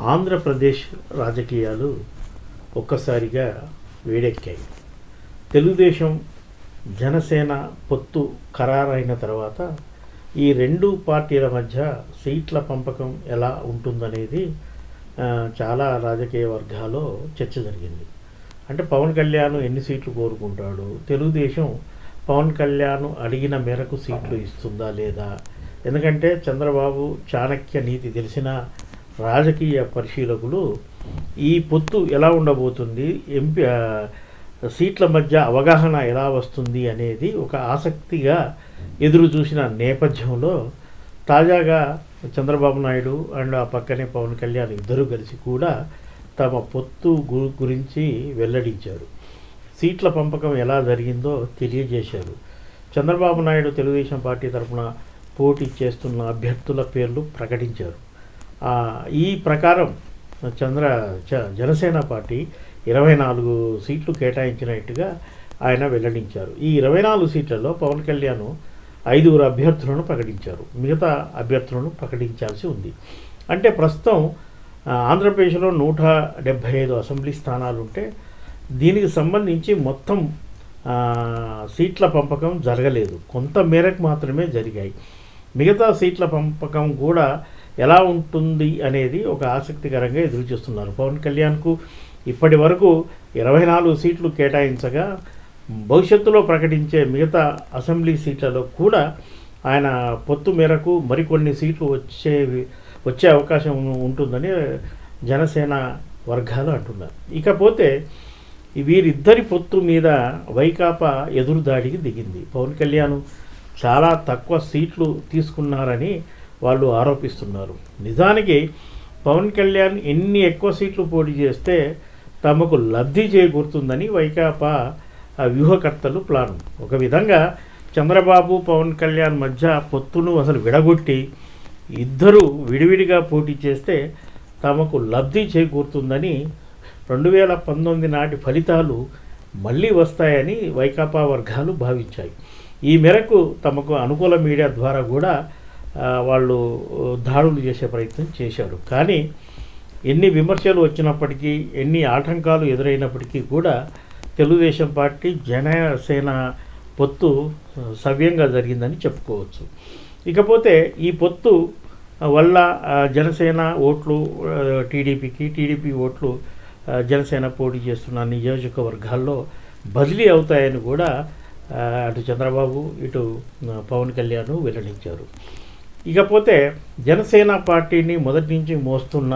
ఆంధ్రప్రదేశ్ రాజకీయాలు ఒక్కసారిగా వేడెక్కాయి. తెలుగుదేశం జనసేన పొత్తు ఖరారైన తర్వాత ఈ రెండు పార్టీల మధ్య సీట్ల పంపకం ఎలా ఉంటుందనేది చాలా రాజకీయ వర్గాల్లో చర్చ జరిగింది. అంటే పవన్ కళ్యాణ్ ఎన్ని సీట్లు కోరుకుంటాడు? తెలుగుదేశం పవన్ కళ్యాణ్ అడిగిన మేరకు సీట్లు ఇస్తుందా లేదా? ఎందుకంటే చంద్రబాబు చాణక్య నీతి తెలిసిన రాజకీయ పరిశీలకులు ఈ పొత్తు ఎలా ఉండబోతుంది? ఎంపీ సీట్ల మధ్య అవగాహన ఎలా వస్తుంది అనేది ఒక ఆసక్తిగా ఎదురు చూసిన నేపథ్యంలో తాజాగా చంద్రబాబు నాయుడు అండ్ ఆ పక్కనే పవన్ కళ్యాణ్ ఇద్దరు కలిసి కూడా తమ పొత్తు గురించి వెల్లడించారు. సీట్ల పంపకం ఎలా జరిగిందో తెలియజేశారు. చంద్రబాబు నాయుడు తెలుగుదేశం పార్టీ తరఫున పోటీ చేస్తున్న అభ్యర్థుల పేర్లు ప్రకటించారు. ఈ ప్రకారం చంద్ర చ- జనసేన పార్టీ ఇరవై నాలుగు సీట్లు కేటాయించినట్టుగా ఆయన వెల్లడించారు. ఈ ఇరవై నాలుగు సీట్లలో పవన్ కళ్యాణ్ ఐదుగురు అభ్యర్థులను ప్రకటించారు. మిగతా అభ్యర్థులను ప్రకటించాల్సి ఉంది. అంటే ప్రస్తుతం ఆంధ్రప్రదేశ్లో నూట డెబ్భై ఐదు అసెంబ్లీ స్థానాలు ఉంటే దీనికి సంబంధించి మొత్తం సీట్ల పంపకం జరగలేదు. కొంత మేరకు మాత్రమే జరిగాయి. మిగతా సీట్ల పంపకం కూడా ఎలా ఉంటుంది అనేది ఒక ఆసక్తికరంగా ఎదురు చూస్తున్నారు. పవన్ కళ్యాణ్కు ఇప్పటి వరకు ఇరవై నాలుగు సీట్లు కేటాయించగా భవిష్యత్తులో ప్రకటించే మిగతా అసెంబ్లీ సీట్లలో కూడా ఆయన పొత్తు మేరకు మరికొన్ని సీట్లు వచ్చేవి వచ్చే అవకాశం ఉంటుందని జనసేన వర్గాలు అంటున్నారు. ఇకపోతే వీరిద్దరి పొత్తు మీద వైకాపా ఎదురుదాడికి దిగింది. పవన్ కళ్యాణ్ చాలా తక్కువ సీట్లు తీసుకున్నారని వాళ్ళు ఆరోపిస్తున్నారు. నిజానికి పవన్ కళ్యాణ్ ఎన్ని ఎక్కువ సీట్లు పోటీ చేస్తే తమకు లబ్ధి చేకూరుతుందని వైకాపా వ్యూహకర్తలు ప్లాన్. ఒక విధంగా చంద్రబాబు పవన్ కళ్యాణ్ మధ్య పొత్తును అసలు విడగొట్టి ఇద్దరు విడివిడిగా పోటీ చేస్తే తమకు లబ్ధి చేకూరుతుందని రెండు వేల పంతొమ్మిది నాటి ఫలితాలు మళ్ళీ వస్తాయని వైకాపా వర్గాలు భావించాయి. ఈ మేరకు తమకు అనుకూల మీడియా ద్వారా కూడా వాళ్ళు దాడులు చేసే ప్రయత్నం చేశారు. కానీ ఎన్ని విమర్శలు వచ్చినప్పటికీ ఎన్ని ఆటంకాలు ఎదురైనప్పటికీ కూడా తెలుగుదేశం పార్టీ జనసేన పొత్తు సవ్యంగా జరిగిందని చెప్పుకోవచ్చు. ఇకపోతే ఈ పొత్తు వల్ల జనసేన ఓట్లు టీడీపీకి టీడీపీ ఓట్లు జనసేన పోటీ చేస్తున్న నియోజకవర్గాల్లో బదిలీ అవుతాయని కూడా అటు చంద్రబాబు ఇటు పవన్ కళ్యాణ్ వెల్లడించారు. ఇకపోతే జనసేన పార్టీని మొదటి నుంచి మోస్తున్న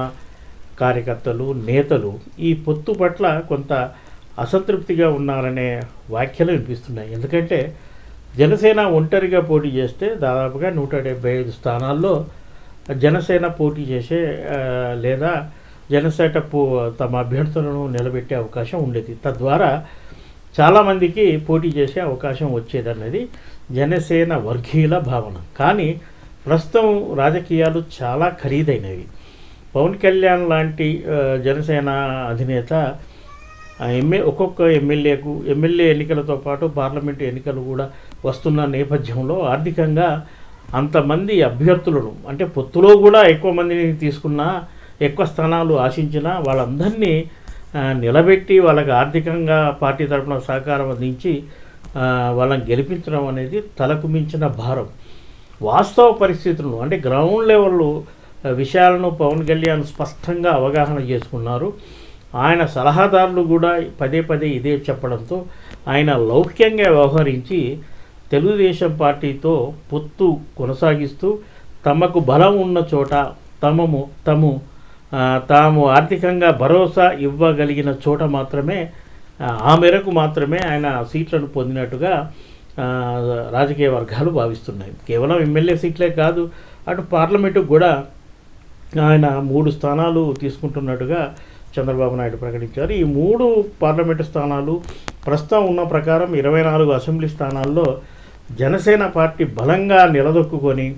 కార్యకర్తలు నేతలు ఈ పొత్తు పట్ల కొంత అసంతృప్తిగా ఉన్నారనే వ్యాఖ్యలు వినిపిస్తున్నాయి. ఎందుకంటే జనసేన ఒంటరిగా పోటీ చేస్తే దాదాపుగా నూట డెబ్బై ఐదు స్థానాల్లో జనసేన పోటీ చేసే లేదా జనసేన పో తమ అభ్యర్థులను నిలబెట్టే అవకాశం ఉండేది. తద్వారా చాలామందికి పోటీ చేసే అవకాశం వచ్చేదన్నది జనసేన వర్గీయుల భావన. కానీ ప్రస్తుతం రాజకీయాలు చాలా ఖరీదైనవి. పవన్ కళ్యాణ్ లాంటి జనసేన అధినేత ఎంఏ ఎమ్మె ఒక్కొక్క ఎమ్మెల్యేకు ఎమ్మెల్యే ఎన్నికలతో పాటు పార్లమెంటు ఎన్నికలు కూడా వస్తున్న నేపథ్యంలో ఆర్థికంగా అంతమంది అభ్యర్థులను అంటే పొత్తులో కూడా ఎక్కువ మందిని తీసుకున్నా ఎక్కువ స్థానాలు ఆశించినా వాళ్ళందరినీ నిలబెట్టి వాళ్ళకి ఆర్థికంగా పార్టీ తరఫున సహకారం అందించి వాళ్ళని గెలిపించడం అనేది తలకు మించిన భారం. వాస్తవ పరిస్థితులను అంటే గ్రౌండ్ లెవెల్ విషయాలను పవన్ కళ్యాణ్ స్పష్టంగా అవగాహన చేసుకున్నారు. ఆయన సలహాదారులు కూడా పదే పదే ఇదే చెప్పడంతో ఆయన లౌక్యంగా వ్యవహరించి తెలుగుదేశం పార్టీతో పొత్తు కొనసాగిస్తూ తమకు బలం ఉన్న చోట తమము తము తాము ఆర్థికంగా భరోసా ఇవ్వగలిగిన చోట మాత్రమే ఆ, మేరకు మాత్రమే ఆయన సీట్లను పొందినట్టుగా రాజకీయ వర్గాలు భావిస్తున్నాయి. కేవలం ఎమ్మెల్యే సీట్లే కాదు అటు పార్లమెంటు కూడా ఆయన మూడు స్థానాలు తీసుకుంటున్నట్టుగా చంద్రబాబు నాయుడు ప్రకటించారు. ఈ మూడు పార్లమెంటు స్థానాలు ప్రస్తుతం ఉన్న ప్రకారం ఇరవై నాలుగు అసెంబ్లీ స్థానాల్లో జనసేన పార్టీ బలంగా నిలదొక్కుకొని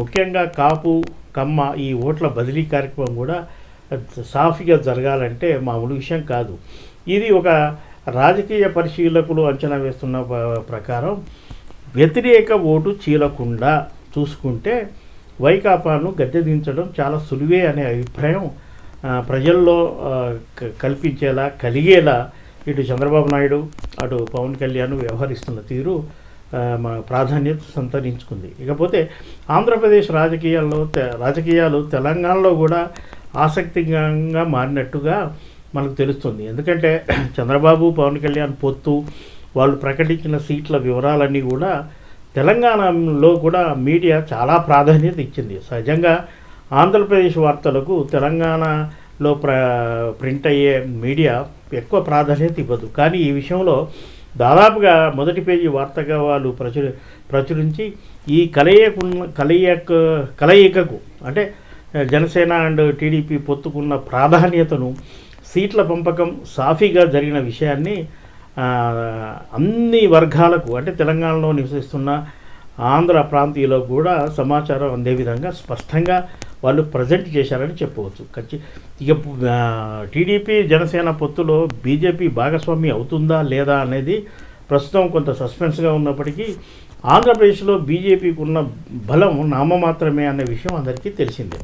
ముఖ్యంగా కాపు కమ్మ ఈ ఓట్ల బదిలీ కార్యక్రమం కూడా సాఫీగా జరగాలంటే మామూలు విషయం కాదు. ఇది ఒక రాజకీయ పరిశీలకులు అంచనా వేస్తున్న ప్రకారం వ్యతిరేక ఓటు చీలకుండా చూసుకుంటే వైకాపాను గద్దె దించడం చాలా సులువే అనే అభిప్రాయం ప్రజల్లో క- కల్పించేలా కలిగేలా ఇటు చంద్రబాబు నాయుడు అటు పవన్ కళ్యాణ్ వ్యవహరిస్తున్న తీరు మా ప్రాధాన్యత సంతరించుకుంది. ఇకపోతే ఆంధ్రప్రదేశ్ రాజకీయాల్లో తె- రాజకీయాలు తెలంగాణలో కూడా ఆసక్తికరంగా మారినట్టుగా మనకు తెలుస్తుంది. ఎందుకంటే చంద్రబాబు పవన్ కళ్యాణ్ పొత్తు వాళ్ళు ప్రకటించిన సీట్ల వివరాలన్నీ కూడా తెలంగాణలో కూడా మీడియా చాలా ప్రాధాన్యత ఇచ్చింది. సహజంగా ఆంధ్రప్రదేశ్ వార్తలకు తెలంగాణలో ప్ర ప్రింట్ అయ్యే మీడియా ఎక్కువ ప్రాధాన్యత ఇవ్వదు. కానీ ఈ విషయంలో దాదాపుగా మొదటి పేజీ వార్తగా వాళ్ళు ప్రచుర ప్రచురించి ఈ కలయిక కలయిక కలయికకు అంటే జనసేన అండ్ టీడీపీ పొత్తుకున్న ప్రాధాన్యతను సీట్ల పంపకం సాఫీగా జరిగిన విషయాన్ని అన్ని వర్గాలకు అంటే తెలంగాణలో నివసిస్తున్న ఆంధ్ర ప్రాంతీయులకు కూడా సమాచారం అందే విధంగా స్పష్టంగా వాళ్ళు ప్రజెంట్ చేశారని చెప్పవచ్చు. ఖచ్చి ఇక టీడీపీ జనసేన పొత్తులో బీజేపీ భాగస్వామి అవుతుందా లేదా అనేది ప్రస్తుతం కొంత సస్పెన్స్గా ఉన్నప్పటికీ ఆంధ్రప్రదేశ్లో బీజేపీకి ఉన్న బలం నామమాత్రమే అనే విషయం అందరికీ తెలిసిందే.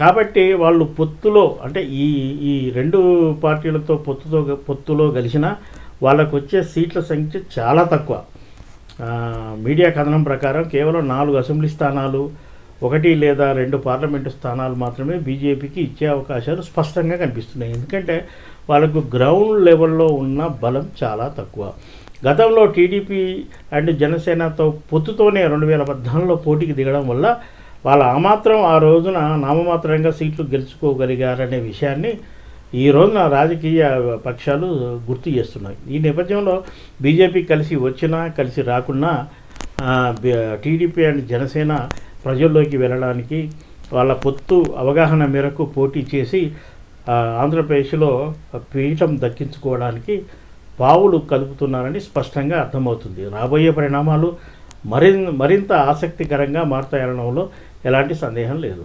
కాబట్టి వాళ్ళు పొత్తులో అంటే ఈ ఈ రెండు పార్టీలతో పొత్తుతో పొత్తులో కలిసిన వాళ్ళకు వచ్చే సీట్ల సంఖ్య చాలా తక్కువ. మీడియా కథనం ప్రకారం కేవలం నాలుగు అసెంబ్లీ స్థానాలు ఒకటి లేదా రెండు పార్లమెంటు స్థానాలు మాత్రమే బీజేపీకి ఇచ్చే అవకాశాలు స్పష్టంగా కనిపిస్తున్నాయి. ఎందుకంటే వాళ్ళకు గ్రౌండ్ లెవెల్లో ఉన్న బలం చాలా తక్కువ. గతంలో టీడీపీ అండ్ జనసేనతో పొత్తుతోనే రెండు వేల పద్నాలుగులో పోటీకి దిగడం వల్ల వాళ్ళు ఆ మాత్రం ఆ రోజున నామమాత్రంగా సీట్లు గెలుచుకోగలిగారనే విషయాన్ని ఈ రోజున రాజకీయ పక్షాలు గుర్తు చేస్తున్నాయి. ఈ నేపథ్యంలో బీజేపీ కలిసి వచ్చినా కలిసి రాకున్నా టీడీపీ అండ్ జనసేన ప్రజల్లోకి వెళ్ళడానికి వాళ్ళ పొత్తు అవగాహన మేరకు పోటీ చేసి ఆంధ్రప్రదేశ్లో పీఠం దక్కించుకోవడానికి పావులు కదుపుతున్నారని స్పష్టంగా అర్థమవుతుంది. రాబోయే పరిణామాలు మరిన్ మరింత ఆసక్తికరంగా మారుతాయనడంలో ఎలాంటి సందేహం లేదు.